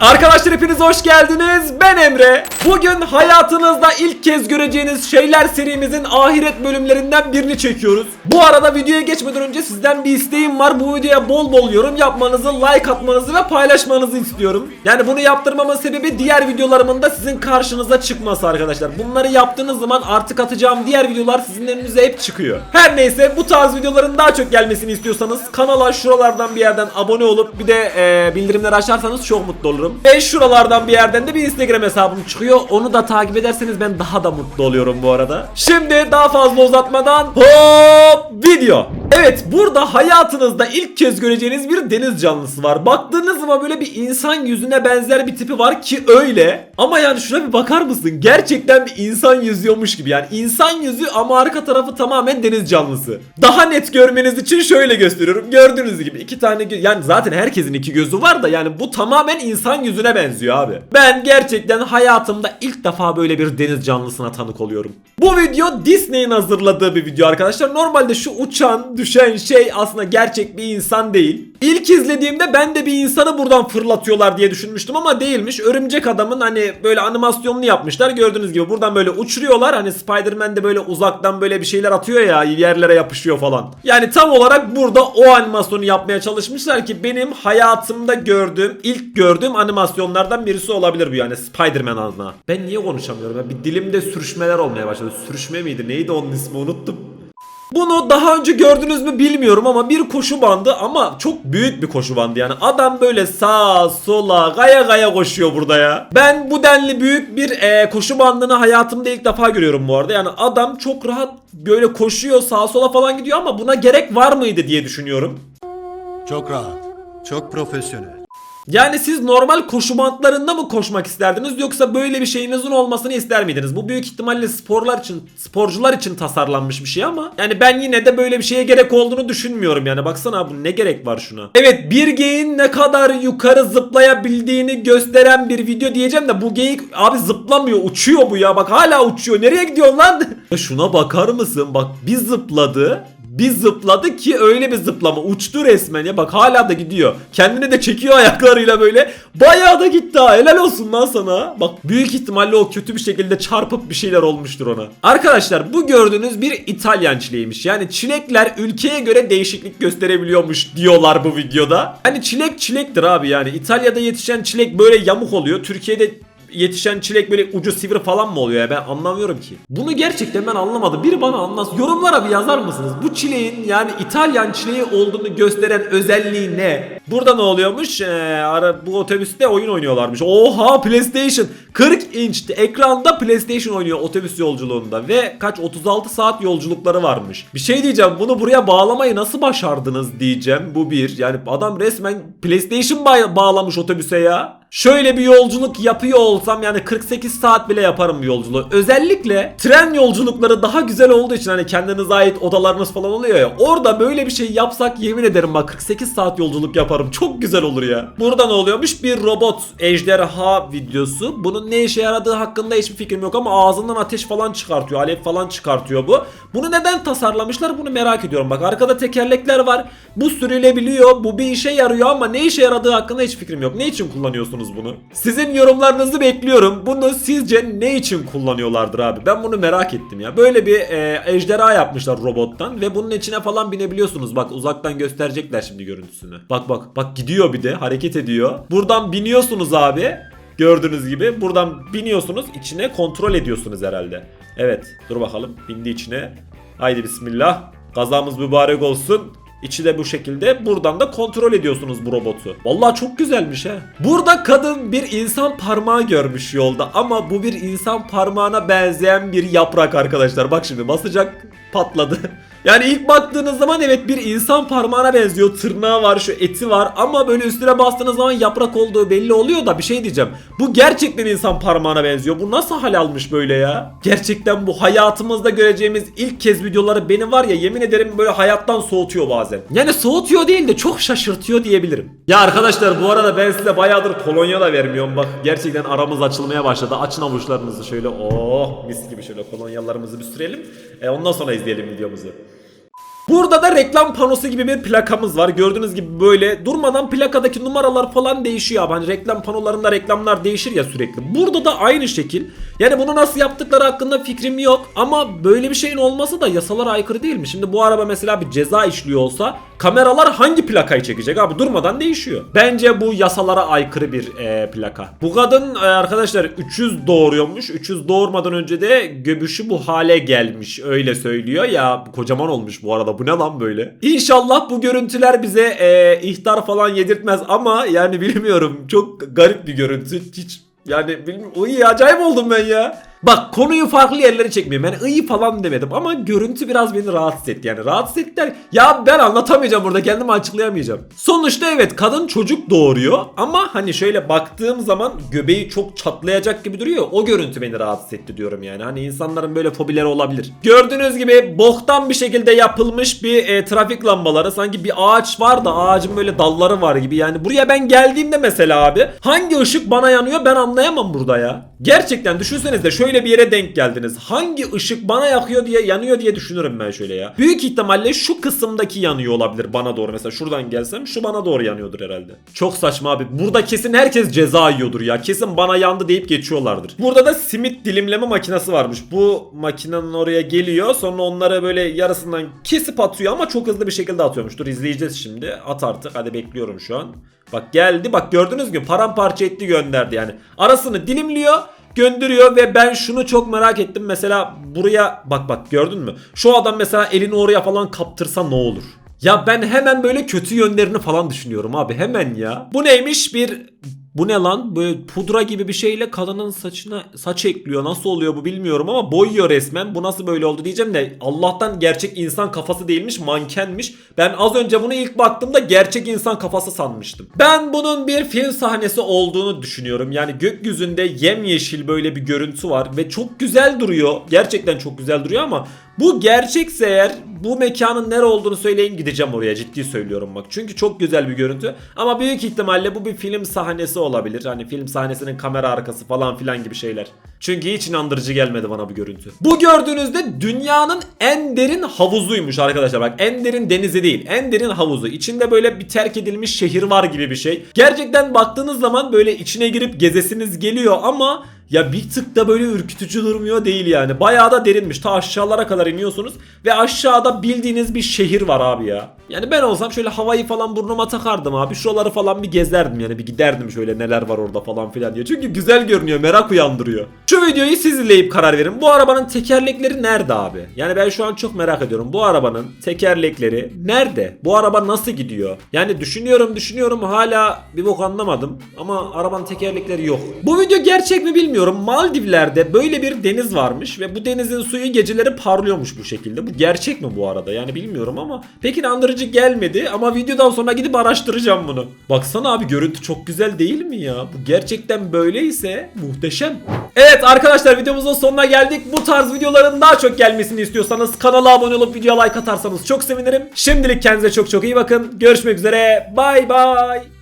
Arkadaşlar hepiniz hoş geldiniz. Ben Emre. Bugün hayatınızda ilk kez göreceğiniz şeyler serimizin ahiret bölümlerinden birini çekiyoruz. Bu arada videoya geçmeden önce sizden bir isteğim var. Bu videoya bol bol yorum yapmanızı, like atmanızı ve paylaşmanızı istiyorum. Yani bunu yaptırmamın sebebi diğer videolarımın da sizin karşınıza çıkması arkadaşlar. Bunları yaptığınız zaman artık atacağım diğer videolar sizin önünüze hep çıkıyor. Her neyse bu tarz videoların daha çok gelmesini istiyorsanız kanala şuralardan bir yerden abone olup bir de e, bildirimleri açarsanız çok mutlu olurum. Ve şuralardan bir yerden de bir Instagram hesabım çıkıyor. Onu da takip ederseniz ben daha da mutlu oluyorum bu arada. Şimdi daha fazla uzatmadan hop video. Evet burada hayatınızda ilk kez göreceğiniz bir deniz canlısı var. Baktığınız zaman böyle bir insan yüzüne benzer bir tipi var ki öyle. Ama yani şuna bir bakar mısın? Gerçekten bir insan yüzüyormuş gibi. Yani insan yüzü ama arka tarafı tamamen deniz canlısı. Daha net görmeniz için şöyle gösteriyorum. Gördüğünüz gibi iki tane yani zaten herkesin iki gözü var da yani bu tamamen insan yüzüne benziyor abi. Ben gerçekten hayatımda ilk defa böyle bir deniz canlısına tanık oluyorum. Bu video Disney'in hazırladığı bir video arkadaşlar. Normalde şu uçan, düşen şey aslında gerçek bir insan değil. İlk izlediğimde ben de bir insanı buradan fırlatıyorlar diye düşünmüştüm ama değilmiş. Örümcek adamın hani böyle animasyonunu yapmışlar. Gördüğünüz gibi buradan böyle uçuruyorlar. Hani Spider-Man de böyle uzaktan böyle bir şeyler atıyor ya yerlere yapışıyor falan. Yani tam olarak burada o animasyonu yapmaya çalışmışlar ki benim hayatımda gördüğüm, ilk gördüğüm animasyonlardan birisi olabilir bu yani Spider-Man adına. Ben niye konuşamıyorum ya? Bir dilimde sürüşmeler olmaya başladı. Sürüşme miydi? Neydi onun ismi? Unuttum. Bunu daha önce gördünüz mü bilmiyorum ama bir koşu bandı ama çok büyük bir koşu bandı yani. Adam böyle sağa sola gaya gaya koşuyor burada ya. Ben bu denli büyük bir e, koşu bandını hayatımda ilk defa görüyorum bu arada. Yani adam çok rahat böyle koşuyor sağa sola falan gidiyor ama buna gerek var mıydı diye düşünüyorum. Çok rahat. Çok profesyonel. Yani siz normal koşu bantlarında mı koşmak isterdiniz yoksa böyle bir şeyinizin olmasını ister miydiniz? Bu büyük ihtimalle sporlar için, sporcular için tasarlanmış bir şey ama yani ben yine de böyle bir şeye gerek olduğunu düşünmüyorum yani. Baksana abi ne gerek var şuna? Evet bir geyin ne kadar yukarı zıplayabildiğini gösteren bir video diyeceğim de bu geyik abi zıplamıyor uçuyor bu ya bak hala uçuyor. Nereye gidiyorsun lan? Şuna bakar mısın? Bak bir zıpladı. Bir zıpladı ki öyle bir zıplama uçtu resmen ya bak hala da gidiyor. Kendini de çekiyor ayaklarıyla böyle. Bayağı da gitti ha helal olsun lan sana. Bak büyük ihtimalle o kötü bir şekilde çarpıp bir şeyler olmuştur ona. Arkadaşlar bu gördüğünüz bir İtalyan çileğiymiş. Yani çilekler ülkeye göre değişiklik gösterebiliyormuş diyorlar bu videoda. Hani çilek çilektir abi yani. İtalya'da yetişen çilek böyle yamuk oluyor. Türkiye'de yetişen çilek böyle ucu sivri falan mı oluyor ya ben anlamıyorum ki. Bunu gerçekten ben anlamadım. Biri bana anlatsın. Yorumlara bir yazar mısınız? Bu çileğin yani İtalyan çileği olduğunu gösteren özelliği ne? Burada ne oluyormuş? Ee, ara, bu otobüste oyun oynuyorlarmış. Oha PlayStation 40 inç ekranda PlayStation oynuyor otobüs yolculuğunda ve kaç 36 saat yolculukları varmış. Bir şey diyeceğim bunu buraya bağlamayı nasıl başardınız diyeceğim. Bu bir yani adam resmen PlayStation ba- bağlamış otobüse ya. Şöyle bir yolculuk yapıyor olsam yani 48 saat bile yaparım bu yolculuğu. Özellikle tren yolculukları daha güzel olduğu için hani kendinize ait odalarınız falan oluyor ya. Orada böyle bir şey yapsak yemin ederim bak 48 saat yolculuk yaparım. Çok güzel olur ya. Burada ne oluyormuş? Bir robot ejderha videosu. Bunun ne işe yaradığı hakkında hiçbir fikrim yok ama ağzından ateş falan çıkartıyor. Alev falan çıkartıyor bu. Bunu neden tasarlamışlar bunu merak ediyorum. Bak arkada tekerlekler var. Bu sürülebiliyor. Bu bir işe yarıyor ama ne işe yaradığı hakkında hiç fikrim yok. Ne için kullanıyorsunuz bunu? Sizin yorumlarınızı bekliyorum. Bunu sizce ne için kullanıyorlardır abi? Ben bunu merak ettim ya. Böyle bir e, ejderha yapmışlar robottan ve bunun içine falan binebiliyorsunuz. Bak uzaktan gösterecekler şimdi görüntüsünü. Bak bak bak gidiyor bir de hareket ediyor. Buradan biniyorsunuz abi. Gördüğünüz gibi buradan biniyorsunuz içine kontrol ediyorsunuz herhalde. Evet dur bakalım bindi içine. Haydi bismillah. Kazamız mübarek olsun. İçi de bu şekilde. Buradan da kontrol ediyorsunuz bu robotu. Vallahi çok güzelmiş he. Burada kadın bir insan parmağı görmüş yolda ama bu bir insan parmağına benzeyen bir yaprak arkadaşlar. Bak şimdi basacak patladı. Yani ilk baktığınız zaman evet bir insan parmağına benziyor. Tırnağı var, şu eti var ama böyle üstüne bastığınız zaman yaprak olduğu belli oluyor da bir şey diyeceğim. Bu gerçekten insan parmağına benziyor. Bu nasıl hal almış böyle ya? Gerçekten bu hayatımızda göreceğimiz ilk kez videoları beni var ya yemin ederim böyle hayattan soğutuyor bazen. Yani soğutuyor değil de çok şaşırtıyor diyebilirim. Ya arkadaşlar bu arada ben size bayağıdır kolonya da vermiyorum. Bak gerçekten aramız açılmaya başladı. Açın avuçlarınızı şöyle. Oh mis gibi şöyle kolonyalarımızı bir sürelim. E, ondan sonra izleyelim videomuzu. Burada da reklam panosu gibi bir plakamız var. Gördüğünüz gibi böyle durmadan plakadaki numaralar falan değişiyor abi. Hani reklam panolarında reklamlar değişir ya sürekli. Burada da aynı şekil. Yani bunu nasıl yaptıkları hakkında fikrim yok. Ama böyle bir şeyin olması da yasalara aykırı değil mi? Şimdi bu araba mesela bir ceza işliyor olsa kameralar hangi plakayı çekecek abi? Durmadan değişiyor. Bence bu yasalara aykırı bir e, plaka. Bu kadın e, arkadaşlar 300 doğuruyormuş. 300 doğurmadan önce de göbüşü bu hale gelmiş. Öyle söylüyor ya. Kocaman olmuş bu arada. Bu ne lan böyle? İnşallah bu görüntüler bize e, ihtar falan yedirtmez ama yani bilmiyorum. Çok garip bir görüntü. Hiç yani bilmiyorum. Uy acayip oldum ben ya. Bak konuyu farklı yerlere çekmiyorum. Ben iyi falan demedim ama görüntü biraz beni rahatsız etti. Yani rahatsız ettiler. Ya ben anlatamayacağım burada kendimi açıklayamayacağım. Sonuçta evet kadın çocuk doğuruyor ama hani şöyle baktığım zaman göbeği çok çatlayacak gibi duruyor. O görüntü beni rahatsız etti diyorum yani. Hani insanların böyle fobileri olabilir. Gördüğünüz gibi boktan bir şekilde yapılmış bir e, trafik lambaları. Sanki bir ağaç var da ağacın böyle dalları var gibi. Yani buraya ben geldiğimde mesela abi hangi ışık bana yanıyor ben anlayamam burada ya. Gerçekten düşünsenize şöyle bir yere denk geldiniz. Hangi ışık bana yakıyor diye yanıyor diye düşünürüm ben şöyle ya. Büyük ihtimalle şu kısımdaki yanıyor olabilir bana doğru. Mesela şuradan gelsem şu bana doğru yanıyordur herhalde. Çok saçma abi. Burada kesin herkes ceza yiyordur ya. Kesin bana yandı deyip geçiyorlardır. Burada da simit dilimleme makinesi varmış. Bu makinenin oraya geliyor. Sonra onları böyle yarısından kesip atıyor ama çok hızlı bir şekilde atıyormuş. Dur izleyeceğiz şimdi. At artık. Hadi bekliyorum şu an. Bak geldi. Bak gördünüz mü? Paramparça etti gönderdi yani. Arasını dilimliyor gönderiyor ve ben şunu çok merak ettim. Mesela buraya bak bak gördün mü? Şu adam mesela elini oraya falan kaptırsa ne olur? Ya ben hemen böyle kötü yönlerini falan düşünüyorum abi hemen ya. Bu neymiş bir bu ne lan? Böyle pudra gibi bir şeyle kadının saçına saç ekliyor. Nasıl oluyor bu bilmiyorum ama boyuyor resmen. Bu nasıl böyle oldu diyeceğim de Allah'tan gerçek insan kafası değilmiş mankenmiş. Ben az önce bunu ilk baktığımda gerçek insan kafası sanmıştım. Ben bunun bir film sahnesi olduğunu düşünüyorum. Yani gökyüzünde yemyeşil böyle bir görüntü var ve çok güzel duruyor. Gerçekten çok güzel duruyor ama bu gerçekse eğer bu mekanın nere olduğunu söyleyin gideceğim oraya ciddi söylüyorum bak. Çünkü çok güzel bir görüntü ama büyük ihtimalle bu bir film sahnesi olabilir. Hani film sahnesinin kamera arkası falan filan gibi şeyler. Çünkü hiç inandırıcı gelmedi bana bu görüntü. Bu gördüğünüzde dünyanın en derin havuzuymuş arkadaşlar. Bak en derin denizi değil. En derin havuzu. İçinde böyle bir terk edilmiş şehir var gibi bir şey. Gerçekten baktığınız zaman böyle içine girip gezesiniz geliyor ama ya bir tık da böyle ürkütücü durmuyor değil yani. Bayağı da derinmiş. Ta aşağılara kadar iniyorsunuz ve aşağıda bildiğiniz bir şehir var abi ya. Yani ben olsam şöyle havayı falan burnuma takardım abi. Şuraları falan bir gezerdim yani bir giderdim şöyle neler var orada falan filan diye. Çünkü güzel görünüyor, merak uyandırıyor. Şu videoyu siz izleyip karar verin. Bu arabanın tekerlekleri nerede abi? Yani ben şu an çok merak ediyorum. Bu arabanın tekerlekleri nerede? Bu araba nasıl gidiyor? Yani düşünüyorum düşünüyorum hala bir bok anlamadım. Ama arabanın tekerlekleri yok. Bu video gerçek mi bilmiyorum. Maldivler'de böyle bir deniz varmış ve bu denizin suyu geceleri parlıyormuş bu şekilde. Bu gerçek mi bu arada? Yani bilmiyorum ama pek inandırıcı gelmedi ama videodan sonra gidip araştıracağım bunu. Baksana abi görüntü çok güzel değil mi ya? Bu gerçekten böyleyse muhteşem. Evet arkadaşlar videomuzun sonuna geldik. Bu tarz videoların daha çok gelmesini istiyorsanız kanala abone olup videoya like atarsanız çok sevinirim. Şimdilik kendinize çok çok iyi bakın. Görüşmek üzere. Bay bay.